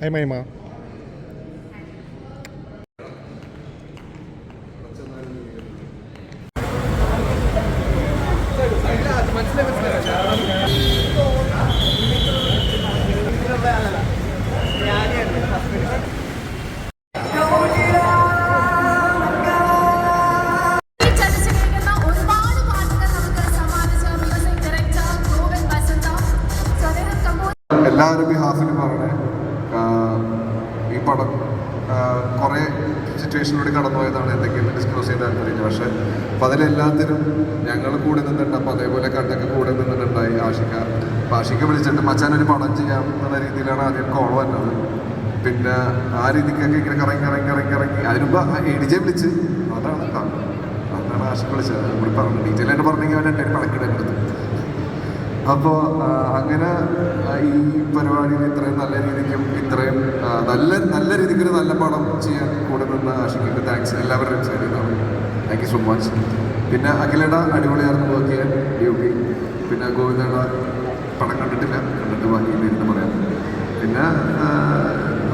Hi മൈമ ഈ എല്ലാവരും ബിഹാഫിൽ പറയണേ. ആഹ് ഈ പടം കുറേ സിറ്റുവേഷനിലൂടെ കടന്നുപോയതാണ് എന്തെങ്കിലും ഡിസ്ക്ലോസ് ചെയ്യാൻ താല്പര്യം പക്ഷെ അപ്പം അതിലെല്ലാത്തിനും ഞങ്ങൾ കൂടെ നിന്നിട്ടുണ്ട്. അപ്പോൾ അതേപോലെ കണ്ടൊക്കെ കൂടെ നിന്നിട്ടുണ്ടായി ആഷിക്ക. അപ്പം ആഷിക്ക വിളിച്ചിട്ട് മച്ചാൻ ഒരു പടം ചെയ്യാം എന്നുള്ള രീതിയിലാണ് ആദ്യം കോൾ വന്നത്. പിന്നെ ആ രീതിക്കൊക്കെ ഇങ്ങനെ കറങ്ങി കറങ്ങി കറങ്ങി കറങ്ങി. അതിനുമ്പോൾ എ ഡി ജെ വിളിച്ച്. അതാണ് അതാണ് ആഷിക്ക വിളിച്ചത്. നമ്മൾ പറഞ്ഞു ഡീറ്റെയിൽ ആയിട്ട് പറഞ്ഞെങ്കിൽ അവൻ പണക്കിടുന്നത് അപ്പോൾ അങ്ങനെ ഈ പരിപാടിയിൽ ഇത്രയും നല്ല രീതിക്കും ഇത്രയും നല്ല നല്ല രീതിക്ക് ഒരു നല്ല പടം ചെയ്യാൻ കൂടെ നിന്ന് ആഷിക്കിക്ക് താങ്ക്സ് എല്ലാവരുടെയും സൈഡിൽ താങ്ക് യു സോ മച്ച് പിന്നെ അഖിലയുടെ അടിപൊളിയായിരുന്നു വർക്ക് ചെയ്യാൻ ഡ്യൂട്ടി പിന്നെ ഗോവിന്ദയുടെ പടം കണ്ടിട്ടില്ല കണ്ടിട്ട് ബാക്കി എന്ന് പറയാം. പിന്നെ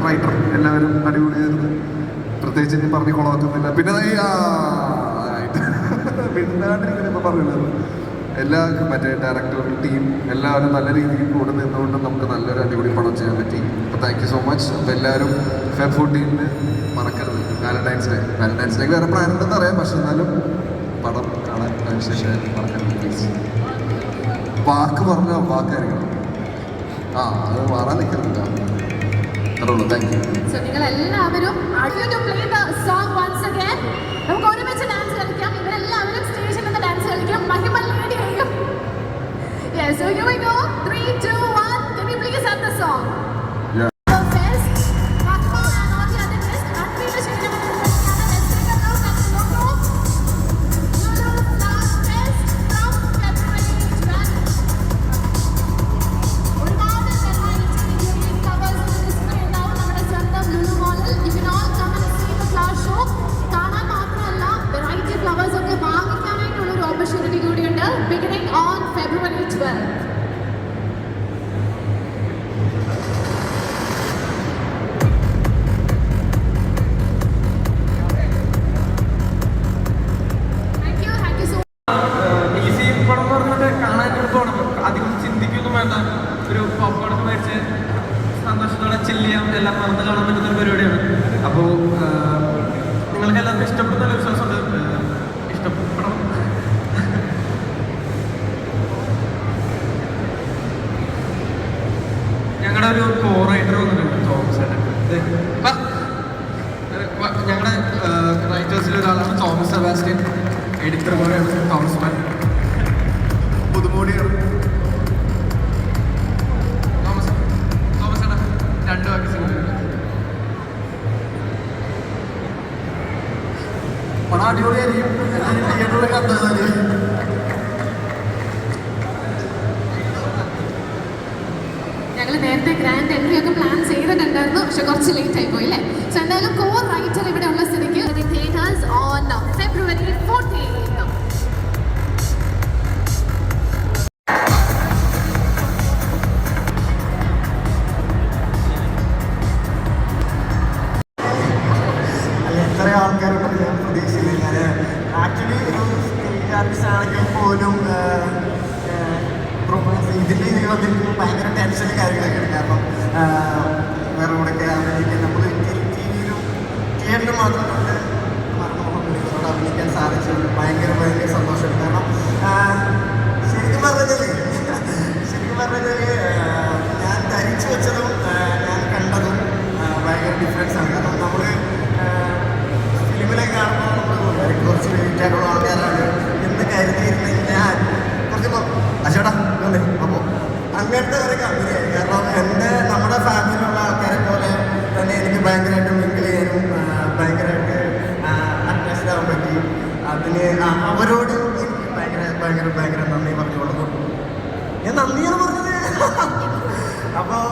റൈറ്റർ എല്ലാവരും അടിപൊളിയായിരുന്നു. പ്രത്യേകിച്ച് ഇനി പറഞ്ഞ് കുളമാക്കുന്നില്ല പിന്നെ. മിണ്ടാണ്ടിരിക്കുന്ന ഇപ്പോൾ പറഞ്ഞില്ലായിരുന്നു എല്ലാ മറ്റേ ഡയറക്ടർ ടീം എല്ലാവരും നല്ല രീതിയിൽ കൂടെ നിന്നുകൊണ്ട് നമുക്ക് നല്ലൊരു അടിപൊളി പണം ചെയ്യാൻ പറ്റി. അപ്പോൾ താങ്ക് യു സോ മച്ച് അപ്പോൾ എല്ലാവരും ഫെബ് ഫോർട്ടീനിന് മറക്കരുത്. വാലന്റൈൻസ് ഡേ വാലന്റൈൻസ് ഡേക്ക് വേറെ പ്ലാൻ ഉണ്ടെന്ന് അറിയാം. പക്ഷെ എന്നാലും പടം കാണാൻ അതിനുശേഷം മറക്കരുത് പ്ലീസ് വാക്ക് പറഞ്ഞാൽ വാക്കായിരിക്കണം. ആ അത് മാറാൻ നിൽക്കുന്നില്ല അത്രേ ഉള്ളൂ. താങ്ക് യു സോ നിങ്ങൾ എല്ലാവരും you 种 യു സോ പടം പറഞ്ഞിട്ട് കാണാൻ എളുപ്പമാണ് ഒരു പോപ്കോൺ മേടിച്ച് സന്തോഷത്തോടെ ചില്ല് എല്ലാം മറന്ന് കാണാൻ ഒരു പരിപാടിയാണ്. അപ്പോൾ നിങ്ങൾക്ക് എല്ലാവർക്കും ഇഷ്ടപ്പെടുന്ന വിശ്വാസമുണ്ട് ഇഷ്ടപ്പെടണം. ഞങ്ങളുടെ ഒരു കോ റൈറ്റർ വന്നിട്ടുണ്ട് തോമസ് ചേട്ടൻ എഡിറ്റർ തോമസ് രണ്ട് വാക്ക് അടിപൊളിയായിരിക്കും. തിയേറ്ററിൽ ഞങ്ങൾ നേരത്തെ ഗ്രാൻഡ് എൻട്രി ഒക്കെ പ്ലാൻ ചെയ്തിട്ടുണ്ടായിരുന്നു പക്ഷെ കുറച്ച് ലേറ്റ് ആയി പോയി അല്ലേ? സോ എന്തായാലും കോർ റൈറ്റർ ഇവിടെ ഉള്ള സ്ഥിതിക്ക് പോലും ഇതിൽ നീളത്തിൽ ഭയങ്കര ടെൻഷനും കാര്യങ്ങളൊക്കെ ഉണ്ട്. കാരണം വേറെ കൂടെയൊക്കെ അഭിനയിക്കാൻ നമ്മൾ ടി വിയിലും തിയേറ്ററിൽ മാത്രം കൊണ്ട് മരണമോഹൻ അഭിനയിക്കാൻ സാധിച്ചത് ഭയങ്കര ഭയങ്കര സന്തോഷമുണ്ട്. കാരണം ശരിക്കും പറഞ്ഞാൽ ശരിക്കും പറഞ്ഞാൽ ഞാൻ ധരിച്ചു വെച്ചതും ഞാൻ കണ്ടതും ഭയങ്കര ഡിഫറൻസ് ആണ്. കാരണം നമ്മൾ ഫിലിമിലൊക്കെ കാണുമ്പോൾ നമ്മൾ കുറച്ച് വെയിറ്റ് ആയിട്ടുള്ള ആൾക്കാരാണ് ഭയങ്കരമായിട്ട് മിങ്കിൾ ചെയ്യാനും ഭയങ്കരമായിട്ട് അറ്റാച്ച്ഡ് ആവാൻ പറ്റി. അതിന് അവരോട് ഭയങ്കര ഭയങ്കര ഭയങ്കര നന്ദി പറഞ്ഞുകൊള്ളുന്നു. ഞാൻ നന്ദിയെന്ന് പറഞ്ഞത്. അപ്പോൾ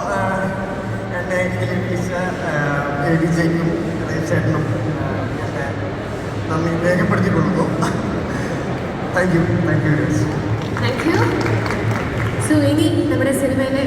എന്റെ ഇതിൽ ഏൽപ്പിച്ച എ ജയ്ക്കും ചേട്ടനും എന്റെ നന്ദി രേഖപ്പെടുത്തിക്കൊള്ളുന്നു. Thank you thank you thank you so ഇനി നമ്മുടെ സിനിമയിലെ